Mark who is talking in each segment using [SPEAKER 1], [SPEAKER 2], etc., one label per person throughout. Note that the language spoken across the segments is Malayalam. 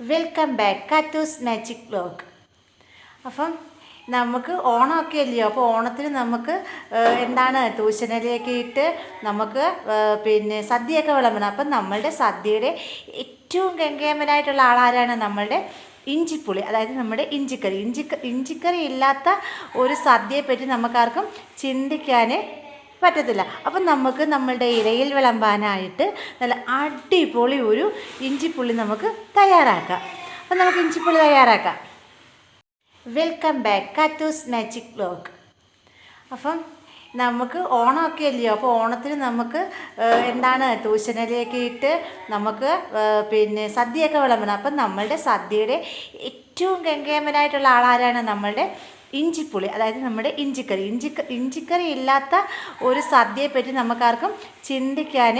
[SPEAKER 1] Welcome back Kattoos magic blog അപ്പം നമുക്ക് ഓണമൊക്കെ അല്ലയോ അപ്പോൾ ഓണത്തിന് നമുക്ക് എന്താണ് ട്യൂഷനിലേക്ക് ഇട്ട് നമുക്ക് പിന്നെ സദ്യയൊക്കെ വിളമ്പണം. അപ്പം നമ്മളുടെ സദ്യയുടെ ഏറ്റവും ഗംഗേമനായിട്ടുള്ള ആളാരാണ് നമ്മളുടെ ഇഞ്ചിപ്പുളി. അതായത് നമ്മുടെ ഇഞ്ചിക്കറി. ഇഞ്ചിക്ക ഇഞ്ചിക്കറി ഇല്ലാത്ത ഒരു സദ്യയെപ്പറ്റി നമുക്കാർക്കും ചിന്തിക്കാൻ പറ്റത്തില്ല. അപ്പം നമുക്ക് നമ്മളുടെ ഇലയിൽ വിളമ്പാനായിട്ട് നല്ല അടിപൊളി ഒരു ഇഞ്ചിപ്പുള്ളി നമുക്ക് തയ്യാറാക്കാം. അപ്പം നമുക്ക് ഇഞ്ചിപ്പുള്ളി തയ്യാറാക്കാം. Welcome back Kattoos magic blog അപ്പം നമുക്ക് ഓണമൊക്കെ അല്ലയോ അപ്പോൾ ഓണത്തിന് നമുക്ക് എന്താണ് ട്യൂഷനിലേക്ക് ഇട്ട് നമുക്ക് പിന്നെ സദ്യയൊക്കെ വിളമ്പണം. അപ്പം നമ്മളുടെ സദ്യയുടെ ഏറ്റവും ഗംഗേമനായിട്ടുള്ള ആളാരാണ് നമ്മളുടെ ഇഞ്ചിപ്പുളി അതായത് നമ്മുടെ ഇഞ്ചിക്കറി. ഇഞ്ചി ഇഞ്ചിക്കറി ഇല്ലാത്ത ഒരു സദ്യയെപ്പറ്റി നമുക്കാർക്കും ചിന്തിക്കാൻ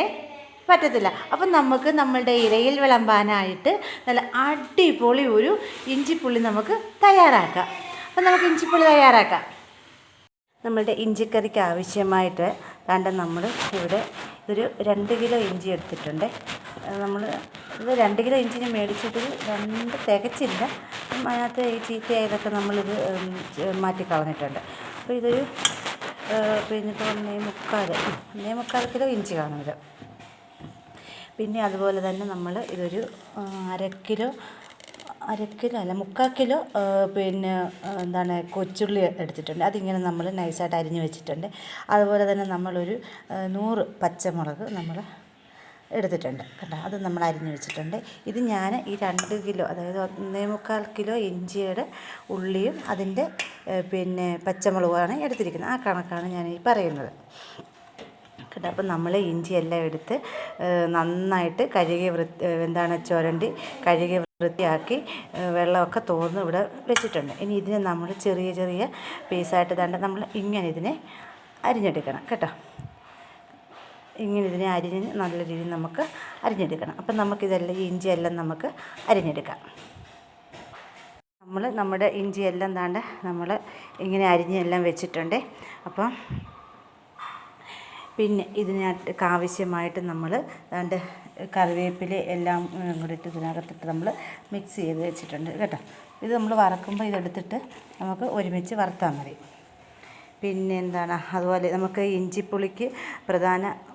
[SPEAKER 1] പറ്റത്തില്ല. അപ്പം നമുക്ക് നമ്മളുടെ ഇലയിൽ വിളമ്പാനായിട്ട് നല്ല അടിപൊളി ഒരു ഇഞ്ചിപ്പുള്ളി നമുക്ക് തയ്യാറാക്കാം. അപ്പം നമുക്ക് ഇഞ്ചിപ്പുള്ളി തയ്യാറാക്കാം. നമ്മളുടെ ഇഞ്ചിക്കറിക്ക് ആവശ്യമായിട്ട് വേണ്ട നമ്മൾ ഇവിടെ ഒരു രണ്ട് കിലോ ഇഞ്ചി എടുത്തിട്ടുണ്ട്. നമ്മൾ ഇത് രണ്ട് കിലോ ഇഞ്ചിന് മേടിച്ചിട്ട് രണ്ട് തികച്ചില്ല. അതിനകത്ത് ഈ ചീത്തയായതൊക്കെ നമ്മളിത് മാറ്റി കളഞ്ഞിട്ടുണ്ട്. അപ്പോൾ ഇതൊരു പിന്നിപ്പോൾ മുക്കാൽ മുക്കാൽ കിലോ ഇഞ്ചി കാണുന്നത് പിന്നെ അതുപോലെ തന്നെ നമ്മൾ ഇതൊരു അര കിലോ അര കിലോ അല്ല മുക്കാൽ കിലോ പിന്നെ എന്താണ് കൊച്ചുള്ളി എടുത്തിട്ടുണ്ട്. അതിങ്ങനെ നമ്മൾ നൈസായിട്ട് അരിഞ്ഞ് വെച്ചിട്ടുണ്ട്. അതുപോലെ തന്നെ നമ്മളൊരു നൂറ് പച്ചമുളക് നമ്മൾ എടുത്തിട്ടുണ്ട് കേട്ടോ. അത് നമ്മൾ അരിഞ്ഞ് വെച്ചിട്ടുണ്ട്. ഇത് ഞാൻ ഈ രണ്ട് കിലോ അതായത് ഒന്നേ മുക്കാൽ കിലോ ഇഞ്ചിയുടെ ഉള്ളിയും അതിന്റെ പിന്നെ പച്ചമുളകുമാണ് എടുത്തിരിക്കുന്നത്. ആ കണക്കാണ് ഞാൻ ഈ പറയുന്നത്. കേട്ടോ അപ്പം നമ്മൾ ഇഞ്ചിയെല്ലാം എടുത്ത് നന്നായിട്ട് കഴുകി വൃത്തി എന്താണ് ചുരണ്ടി കഴുകി വൃത്തിയാക്കി വെള്ളമൊക്കെ തോർന്ന് ഇവിടെ വെച്ചിട്ടുണ്ട്. ഇനി ഇതിനെ നമ്മൾ ചെറിയ ചെറിയ പീസായിട്ട് തണ്ട നമ്മൾ ഇങ്ങനെ ഇതിനെ അരിഞ്ഞെടുക്കണം കേട്ടോ. ഇങ്ങനെ ഇതിനെ അരിഞ്ഞ് നല്ല രീതിയിൽ നമുക്ക് അരിഞ്ഞെടുക്കണം. അപ്പം നമുക്കിതെല്ലാം ഈ ഇഞ്ചിയെല്ലാം നമുക്ക് അരിഞ്ഞെടുക്കാം. നമ്മൾ നമ്മുടെ ഇഞ്ചിയെല്ലാം താണ്ട് നമ്മൾ ഇങ്ങനെ അരിഞ്ഞെല്ലാം വെച്ചിട്ടുണ്ട്. അപ്പം പിന്നെ ഇതിനകത്തേക്ക് ആവശ്യമായിട്ട് നമ്മൾ അതിന്റെ കറിവേപ്പില എല്ലാം കൂടി ഇതിനകത്തിട്ട് നമ്മൾ മിക്സ് ചെയ്ത് വെച്ചിട്ടുണ്ട്. കേട്ടോ? ഇത് നമ്മൾ വറക്കുമ്പോൾ ഇതെടുത്തിട്ട് നമുക്ക് ഒരുമിച്ച് വറുത്താൽ മതി. പിന്നെ എന്താണ്? അതുപോലെ നമുക്ക് ഇഞ്ചിപ്പുളിക്ക്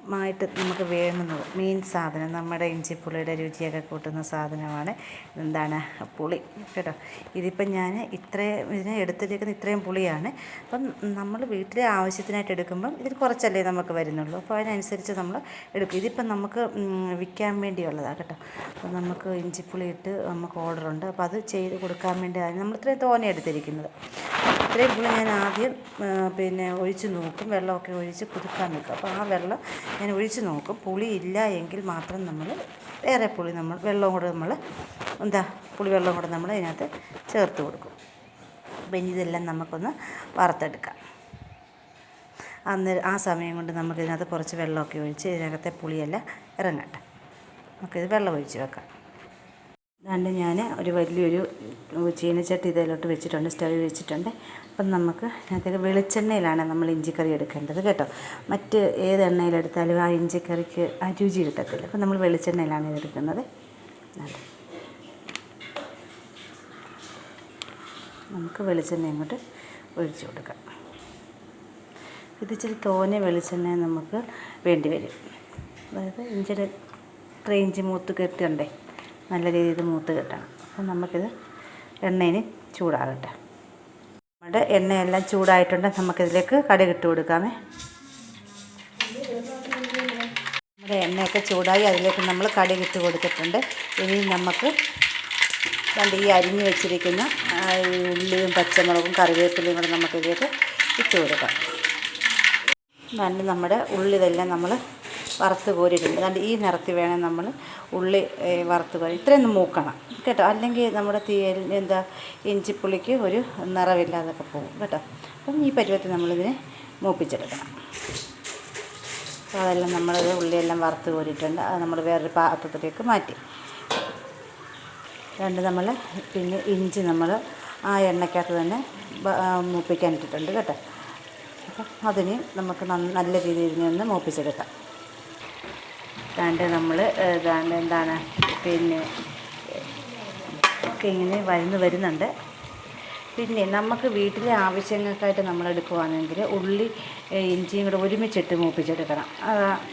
[SPEAKER 1] പ്രധാനമായിട്ട് നമുക്ക് വേണ്ടുന്നത് മെയിൻ സാധനം നമ്മുടെ ഇഞ്ചിപ്പുളിയുടെ രുചിയൊക്കെ കൂട്ടുന്ന സാധനമാണ്. എന്താണ് പുളി. കേട്ടോ? ഇതിപ്പം ഞാൻ ഇത്രയും ഇതിനെ എടുത്തിരിക്കുന്ന ഇത്രയും പുളിയാണ്. അപ്പം നമ്മൾ വീട്ടിലെ ആവശ്യത്തിനായിട്ട് എടുക്കുമ്പം ഇതിൽ കുറച്ചല്ലേ നമുക്ക് വരുന്നുള്ളൂ. അപ്പോൾ അതിനനുസരിച്ച് നമ്മൾ എടുക്കും. ഇതിപ്പം നമുക്ക് വിൽക്കാൻ വേണ്ടിയുള്ളതാണ് കേട്ടോ. അപ്പം നമുക്ക് ഇഞ്ചിപ്പുളി ഇട്ട് നമുക്ക് ഓർഡറുണ്ട് അപ്പോൾ അത് ചെയ്ത് കൊടുക്കാൻ വേണ്ടിയാണ് നമ്മൾ ഇത്രയും തോനെ എടുത്തിരിക്കുന്നത്. ഇത്രയും പുളി ഞാൻ ആദ്യം പിന്നെ ഒഴിച്ച് നോക്കും. വെള്ളമൊക്കെ ഒഴിച്ച് കുതുക്കാൻ നിൽക്കും അപ്പോൾ ആ വെള്ളം ഞാൻ ഒഴിച്ച് നോക്കും. പുളി ഇല്ല എങ്കിൽ മാത്രം നമ്മൾ വേറെ പുളി നമ്മൾ വെള്ളം കൂടെ നമ്മൾ എന്താ പുളി വെള്ളം കൂടെ നമ്മൾ അതിനകത്ത് ചേർത്ത് കൊടുക്കും. അപ്പം ഇനി ഇതെല്ലാം നമുക്കൊന്ന് വറുത്തെടുക്കാം. അന്നേരം ആ സമയം കൊണ്ട് നമുക്ക് ഇതിനകത്ത് കുറച്ച് വെള്ളമൊക്കെ ഒഴിച്ച് ഇതിനകത്തെ പുളിയെല്ലാം ഇറങ്ങട്ടെ. നമുക്കിത് വെള്ളം ഒഴിച്ച് വെക്കാം. അതുകൊണ്ട് ഞാൻ ഒരു വലിയൊരു ചീനച്ചട്ടി ഇതിലോട്ട് വെച്ചിട്ടുണ്ട് സ്റ്റവ് വെച്ചിട്ടുണ്ട്. അപ്പം നമുക്ക് അതിൽ വെളിച്ചെണ്ണയിലാണ് നമ്മൾ ഇഞ്ചിക്കറി എടുക്കേണ്ടത് കേട്ടോ. മറ്റ് ഏത് എണ്ണയിലെടുത്താലും ആ ഇഞ്ചിക്കറിക്ക് ആ രുചി കിട്ടത്തില്ല. അപ്പം നമ്മൾ വെളിച്ചെണ്ണയിലാണ് ഇതെടുക്കുന്നത്. നമുക്ക് വെളിച്ചെണ്ണ ഇങ്ങോട്ട് ഒഴിച്ചു കൊടുക്കാം. ഇത് ഇച്ചിരി തോനെ വെളിച്ചെണ്ണ നമുക്ക് വേണ്ടി വരും. അതായത് ഇഞ്ചിയുടെ ഇത്രയും ഇഞ്ചി മൂത്ത് കെട്ടണ്ടേ? നല്ല രീതിയിൽ മൂത്ത് കെട്ടണം. അപ്പം നമുക്കിത് എണ്ണയിന് ചൂടാകട്ടെ. നമ്മുടെ എണ്ണയെല്ലാം ചൂടായിട്ടുണ്ട്. നമുക്കിതിലേക്ക് കടുകിട്ട് കൊടുക്കാമേ. നമ്മുടെ എണ്ണയൊക്കെ ചൂടായി അതിലേക്ക് നമ്മൾ കടുകിട്ട് കൊടുത്തിട്ടുണ്ട്. ഇനി നമുക്ക് രണ്ട് ഈ അരിഞ്ഞ് വെച്ചിരിക്കുന്ന ഉള്ളിയും പച്ചമുളകും കറിവേപ്പിലയും കൂടെ നമുക്കിതിലേക്ക് ഇട്ട് കൊടുക്കാം. നല്ല നമ്മുടെ ഉള്ളി ഇതെല്ലാം നമ്മൾ വറുത്ത് കോരിയിട്ടുണ്ട്. അതുകൊണ്ട് ഈ നിറത്തിൽ വേണം നമ്മൾ ഉള്ളി വറുത്ത് കോരി ഇത്രയൊന്നും മൂക്കണം. കേട്ടോ? അല്ലെങ്കിൽ നമ്മുടെ തീയൽ എന്താ ഇഞ്ചിപ്പുളിക്ക് ഒരു നിറവില്ലാതൊക്കെ പോകും. കേട്ടോ? അപ്പം ഈ പരുവത്തിൽ നമ്മളിതിനെ മൂപ്പിച്ചെടുക്കണം. അപ്പോൾ അതെല്ലാം നമ്മളത് ഉള്ളിയെല്ലാം വറുത്ത് കോരിയിട്ടുണ്ട്. അത് നമ്മൾ വേറൊരു പാത്രത്തിലേക്ക് മാറ്റി. രണ്ട് നമ്മൾ പിന്നെ ഇഞ്ചി നമ്മൾ ആ എണ്ണയ്ക്കകത്ത് തന്നെ മൂപ്പിക്കാൻ ഇട്ടിട്ടുണ്ട്. കേട്ടോ? അപ്പം അതിനെയും നമുക്ക് നല്ല രീതിയിൽ ഇതിനെ ഒന്ന് മൂപ്പിച്ചെടുക്കാം. ദാണ്ട് നമ്മൾ ദാണ്ട് എന്താണ് പിന്നെ ഒക്കെ ഇങ്ങനെ വരുന്ന് വരുന്നുണ്ട്. പിന്നെ നമുക്ക് വീട്ടിലെ ആവശ്യങ്ങൾക്കായിട്ട് നമ്മൾ എടുക്കുവാണെങ്കിൽ ഉള്ളി ഇഞ്ചിയും കൂടെ ഒരുമിച്ചിട്ട് മൂപ്പിച്ചെടുക്കണം.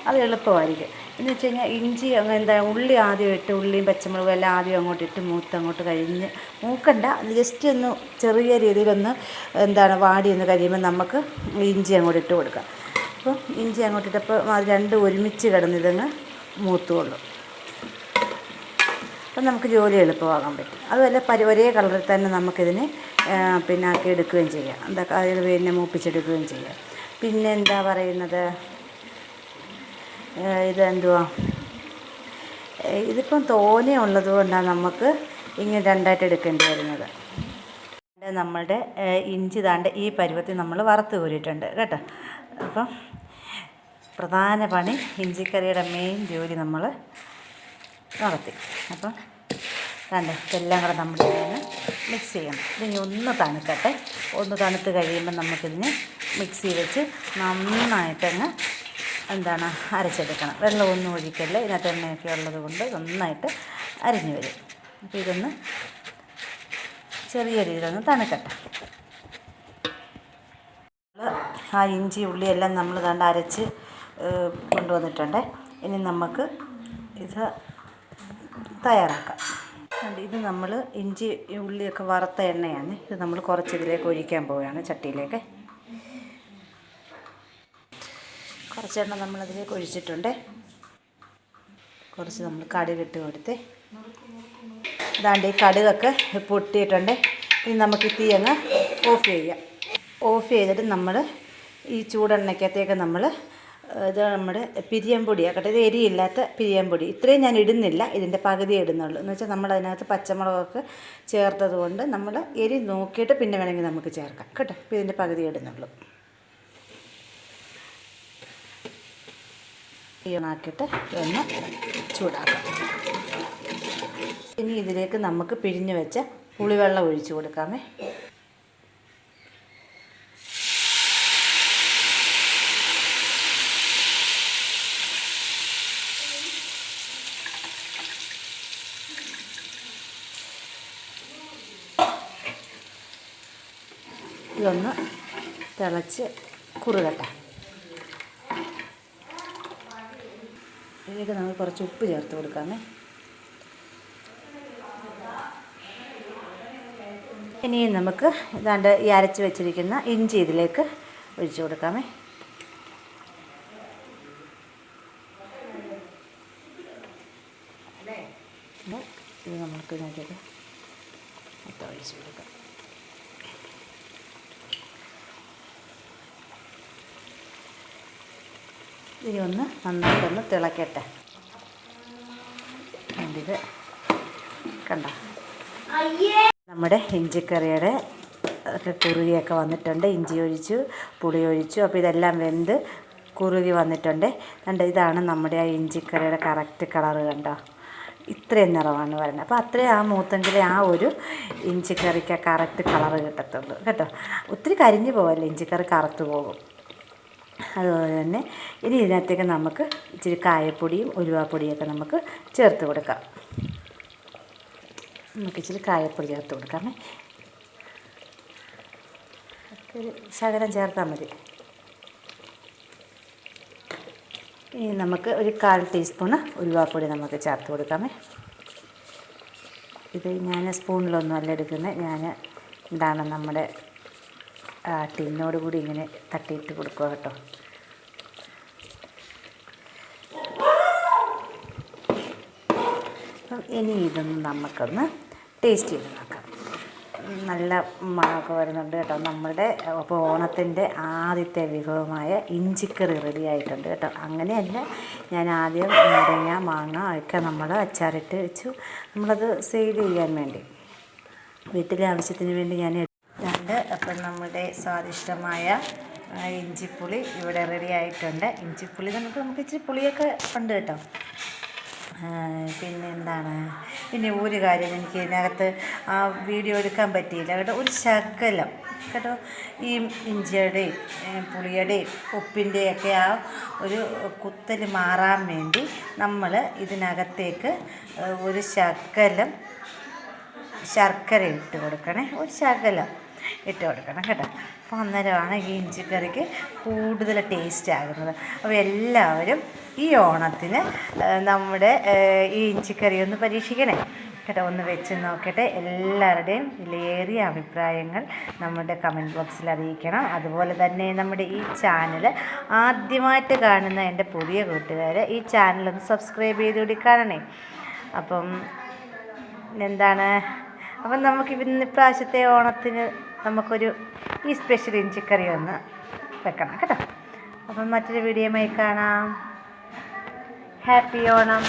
[SPEAKER 1] അത് എളുപ്പമായിരിക്കും. എന്ന് വെച്ച് കഴിഞ്ഞാൽ ഇഞ്ചി അങ്ങനെ എന്താ ഉള്ളി ആദ്യം ഇട്ട് ഉള്ളിയും പച്ചമുളകും എല്ലാം ആദ്യം അങ്ങോട്ട് ഇട്ട് മൂത്ത് അങ്ങോട്ട് കഴിഞ്ഞ് മൂക്കണ്ട ജസ്റ്റ് ഒന്ന് ചെറിയ രീതിയിലൊന്ന് എന്താണ് വാടി ഒന്ന് കഴിയുമ്പോൾ നമുക്ക് ഇഞ്ചി അങ്ങോട്ട് ഇട്ട് കൊടുക്കാം. അപ്പം ഇഞ്ചി അങ്ങോട്ട് ഇട്ടപ്പോൾ അത് രണ്ടും ഒരുമിച്ച് കിടന്ന് ഇതങ്ങ് മൂത്തുകൊള്ളും അപ്പം നമുക്ക് ജോലി എളുപ്പമാകാൻ പറ്റും. അതുപോലെ പരി ഒരേ കളറിൽ തന്നെ നമുക്കിതിനെ പിന്നെ ആക്കി എടുക്കുകയും ചെയ്യാം. എന്താ അതിന് പിന്നെ മൂപ്പിച്ചെടുക്കുകയും ചെയ്യാം. പിന്നെ എന്താ പറയുന്നത്? ഇതെന്തുവാ? ഇതിപ്പം തോനെ ഉള്ളത് കൊണ്ടാണ് നമുക്ക് ഇങ്ങനെ രണ്ടായിട്ട് എടുക്കേണ്ടി വരുന്നത്. നമ്മളുടെ ഇഞ്ചി താണ്ട് ഈ പരുവത്തിൽ നമ്മൾ വറുത്ത് കോരിയിട്ടുണ്ട്. കേട്ടോ? അപ്പം പ്രധാന പണി ഇഞ്ചിക്കറിയുടെ മെയിൻ ജോലി നമ്മൾ നടത്തി. അപ്പം കണ്ടേ ഇതെല്ലാം കൂടെ നമ്മൾ ഇതിന് മിക്സ് ചെയ്യണം. ഇതിനി ഒന്ന് തണുക്കട്ടെ. ഒന്ന് തണുത്ത് കഴിയുമ്പോൾ നമുക്കിതിന് മിക്സി വെച്ച് നന്നായിട്ടങ്ങ് എന്താണ് അരച്ചെടുക്കണം. വെള്ളമൊന്നും ഒഴിക്കല്ല ഇതിനകത്ത് എണ്ണയൊക്കെ ഉള്ളത് കൊണ്ട് നന്നായിട്ട് അരിഞ്ഞു വരും. അപ്പോൾ ഇതൊന്ന് ചെറിയ രീതിയിലൊന്ന് തണുക്കട്ടെ. ആ ഇഞ്ചി ഉള്ളിയെല്ലാം നമ്മൾ കണ്ട് അരച്ച് കൊണ്ടുവന്നിട്ടുണ്ട്. ഇനി നമുക്ക് ഇത് തയ്യാറാക്കാം. ഇത് നമ്മൾ ഇഞ്ചി ഉള്ളിയൊക്കെ വറുത്ത എണ്ണയാണ്. ഇത് നമ്മൾ കുറച്ച് ഇതിലേക്ക് ഒഴിക്കാൻ പോവുകയാണ് ചട്ടിയിലേക്ക്. കുറച്ച് എണ്ണ നമ്മളതിലേക്ക് ഒഴിച്ചിട്ടുണ്ട്. കുറച്ച് നമ്മൾ കടുകിട്ട് കൊടുത്ത്. അതാണ്ട് ഈ കടുകൊക്കെ പൊട്ടിയിട്ടുണ്ട്. ഇനി നമുക്ക് തീ അങ്ങ് ഓഫ് ചെയ്യാം. ഓഫ് ചെയ്തിട്ട് നമ്മൾ ഈ ചൂടെണ്ണയ്ക്കകത്തേക്ക് നമ്മൾ ഇത് നമ്മുടെ പിരിയമ്പൊടിയാക്കട്ടെ ഇത് എരിയില്ലാത്ത പിരിയൻപൊടി ഇത്രയും ഞാൻ ഇടുന്നില്ല ഇതിന്റെ പകുതി ഇടുന്നുള്ളൂ. എന്ന് വെച്ചാൽ നമ്മൾ അതിനകത്ത് പച്ചമുളകൊക്കെ ചേർത്തത് കൊണ്ട് നമ്മൾ എരി നോക്കിയിട്ട് പിന്നെ വേണമെങ്കിൽ നമുക്ക് ചേർക്കാം കേട്ടോ. ഇപ്പോൾ ഇതിന്റെ പകുതി ഇടുന്നുള്ളൂ. ഈണാക്കിയിട്ട് ഒന്ന് ചൂടാക്കാം. ഇനി ഇതിലേക്ക് നമുക്ക് പിഴിഞ്ഞ് വെച്ച പുളിവെള്ളം ഒഴിച്ചു കൊടുക്കാമേ. ഇതൊന്ന് തിളച്ച് കുറുകട്ടെ. ഇതിലേക്ക് നമ്മൾ കുറച്ച് ഉപ്പ് ചേർത്ത് കൊടുക്കാമേ. ഇനിയും നമുക്ക് ഇതാണ്ട് ഈ അരച്ച് വെച്ചിരിക്കുന്ന ഇഞ്ചി ഇതിലേക്ക് ഒഴിച്ചു കൊടുക്കാമേ. ഇത് നമുക്ക് നോക്കിയിട്ട് ഒഴിച്ചു കൊടുക്കാം. ഇനി ഒന്ന് നന്നായിട്ടൊന്ന് തിളക്കട്ടെ. ഇത് കണ്ട? നമ്മുടെ ഇഞ്ചിക്കറിയുടെ കുറുകിയൊക്കെ വന്നിട്ടുണ്ട്. ഇഞ്ചി ഒഴിച്ചു പുളി ഒഴിച്ചു. അപ്പോൾ ഇതെല്ലാം വെന്ത് കുറുകി വന്നിട്ടുണ്ട്. കണ്ട ഇതാണ് നമ്മുടെ ആ ഇഞ്ചിക്കറിയുടെ കറക്റ്റ് കളറ് കണ്ടോ? ഇത്രയും നിറമാണ് വരുന്നത്. അപ്പോൾ അത്രയും ആ മൂത്തെങ്കിലേ ആ ഒരു ഇഞ്ചിക്കറിക്ക് കറക്റ്റ് കളറ് കിട്ടത്തുള്ളൂ. കേട്ടോ? ഒത്തിരി കരിഞ്ഞു പോകല്ലേ ഇഞ്ചിക്കറി കറുത്ത് പോകും. അതുപോലെ തന്നെ ഇനി ഇതിനകത്തേക്ക് നമുക്ക് ഇച്ചിരി കായപ്പൊടിയും ഉലുവാപ്പൊടിയൊക്കെ നമുക്ക് ചേർത്ത് കൊടുക്കാം. നമുക്ക് ഇച്ചിരി കായപ്പൊടി ചേർത്ത് കൊടുക്കാമേ. ഒരു ശകലം ചേർത്താൽ മതി. ഇനി നമുക്ക് ഒരു കാൽ ടീസ്പൂണ് ഉലുവാപ്പൊടി നമുക്ക് ചേർത്ത് കൊടുക്കാമേ. ഇത് ഞാൻ സ്പൂണിലൊന്നും അല്ല എടുക്കുന്നത്. ഞാൻ എന്താണ് നമ്മുടെ ആ ടിന്നോട് കൂടി ഇങ്ങനെ തട്ടിയിട്ട് കൊടുക്കുക കേട്ടോ. അപ്പം ഇനി ഇതൊന്ന് നമുക്കൊന്ന് ടേസ്റ്റ് ചെയ്ത് നോക്കാം. നല്ല മണമൊക്കെ വരുന്നുണ്ട് കേട്ടോ. നമ്മുടെ അപ്പോൾ ഓണത്തിന്റെ ആദ്യത്തെ വിഭവമായ ഇഞ്ചിക്കറി റെഡി ആയിട്ടുണ്ട് കേട്ടോ. അങ്ങനെയല്ല ഞാൻ ആദ്യം നാരങ്ങ മാങ്ങ ഒക്കെ നമ്മൾ അച്ചാറിട്ട് വെച്ചു. നമ്മളത് സെയിൽ ചെയ്യാൻ വേണ്ടി വീട്ടിലെ ആവശ്യത്തിന് വേണ്ടി ഞാൻ അപ്പം നമ്മുടെ സ്വാദിഷ്ടമായ ഇഞ്ചിപ്പുളി ഇവിടെ റെഡി ആയിട്ടുണ്ട്. ഇഞ്ചിപ്പുളി നമുക്ക് നമുക്ക് ഇച്ചിരി പുളിയൊക്കെ ഉണ്ട് കേട്ടോ. പിന്നെ എന്താണ്? പിന്നെ ഒരു കാര്യം എനിക്ക് ഇതിനകത്ത് ആ വീഡിയോ എടുക്കാൻ പറ്റിയില്ല കേട്ടോ. ഒരു ശകലം കേട്ടോ. ഈ ഇഞ്ചിയുടെയും പുളിയുടെയും ഉപ്പിന്റെയൊക്കെ ആ ഒരു കുത്തൽ മാറാൻ വേണ്ടി നമ്മൾ ഇതിനകത്തേക്ക് ഒരു ശകലം ശർക്കര ഇട്ട് കൊടുക്കണേ. ഒരു ശകലം ഇട്ട് കൊടുക്കണം കേട്ടോ. അപ്പോൾ അന്നേരമാണ് ഈ ഇഞ്ചിക്കറിക്ക് കൂടുതൽ ടേസ്റ്റ് ആകുന്നത്. അപ്പോൾ എല്ലാവരും ഈ ഓണത്തിന് നമ്മുടെ ഈ ഇഞ്ചിക്കറി ഒന്ന് പരീക്ഷിക്കണേ. കേട്ടോ ഒന്ന് വെച്ച് നോക്കട്ടെ. എല്ലാവരുടെയും വിലയേറിയ അഭിപ്രായങ്ങൾ നമ്മുടെ കമന്റ് ബോക്സിൽ അറിയിക്കണം. അതുപോലെ തന്നെ നമ്മുടെ ഈ ചാനൽ ആദ്യമായിട്ട് കാണുന്ന എന്റെ പുതിയ കൂട്ടുകാർ ഈ ചാനലൊന്ന് സബ്സ്ക്രൈബ് ചെയ്തുകൂടി കാണണേ. അപ്പം എന്താണ് അപ്പം നമുക്ക് ഇന്ന് ഇപ്രാവശ്യത്തെ ഓണത്തിന് നമുക്കൊരു ഈ സ്പെഷ്യൽ ഇഞ്ചിക്കറി ഒന്ന് വെക്കണം കേട്ടോ. അപ്പം മറ്റൊരു ആയി കാണാം. ഹാപ്പി ഓണം.